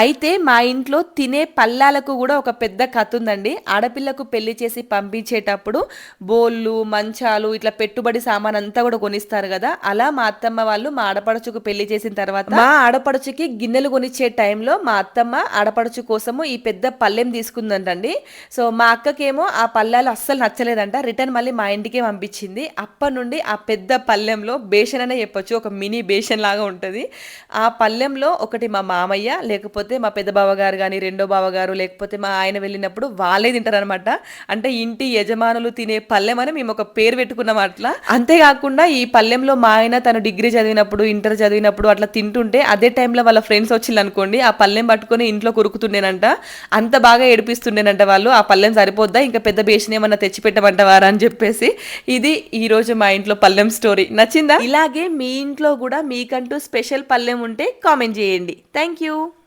అయితే మా ఇంట్లో తినే పల్లాలకు కూడా ఒక పెద్ద కథ ఉందండి ఆడపిల్లకు పెళ్ళి చేసి పంపించేటప్పుడు బోళ్ళు మంచాలు ఇట్లా పెట్టుబడి సామాన్ అంతా కూడా కొనిస్తారు కదా. అలా మా అత్తమ్మ వాళ్ళు మా ఆడపడుచుకు పెళ్ళి చేసిన తర్వాత మా ఆడపడుచుకి గిన్నెలు కొనిచ్చే టైంలో మా అత్తమ్మ ఆడపడుచు కోసము ఈ పెద్ద పళ్ళెం తీసుకుందంటండి. సో మా అక్కకేమో ఆ పళ్ళాలు అస్సలు నచ్చలేదంట. రిటర్న్ మళ్ళీ మా ఇంటికే పంపించింది. అప్పటి నుండి ఆ పెద్ద పళ్ళెంలో బేషన్ అనే చెప్పొచ్చు. ఒక మినీ బేషన్ లాగా ఉంటుంది. ఆ పళ్ళెంలో ఒకటి మా మామయ్య లేకపోతే మా పెద్ద బావగారు కానీ రెండో బావగారు లేకపోతే మా ఆయన వెళ్ళినప్పుడు వాళ్ళే తింటారనమాట అంటే ఇంటి యజమానులు తినే పల్లెం అని మేము ఒక పేరు పెట్టుకున్నాం అట్లా. అంతేకాకుండా ఈ పల్లెంలో మా ఆయన తను డిగ్రీ చదివినప్పుడు ఇంటర్ చదివినప్పుడు అట్లా తింటుంటే అదే టైంలో వాళ్ళ ఫ్రెండ్స్ వచ్చింది అనుకోండి ఆ పల్లెం పట్టుకొని ఇంట్లో కొరుకుతుండేనంట. అంత బాగా ఏడిపిస్తుండేనంట వాళ్ళు ఆ పల్లెం సరిపోద్దా? ఇంకా పెద్ద బేషన్ ఏమన్నా తెచ్చి పెట్టమంటవారా అని చెప్పేసి ఇది ఈ రోజు మా ఇంట్లో పల్లెం స్టోరీ. నచ్చిందా? ఇలాగే మీ ఇంట్లో కూడా మీకంటూ స్పెషల్ పల్లెం ఉంటే కామెంట్ చేయండి. Thank you.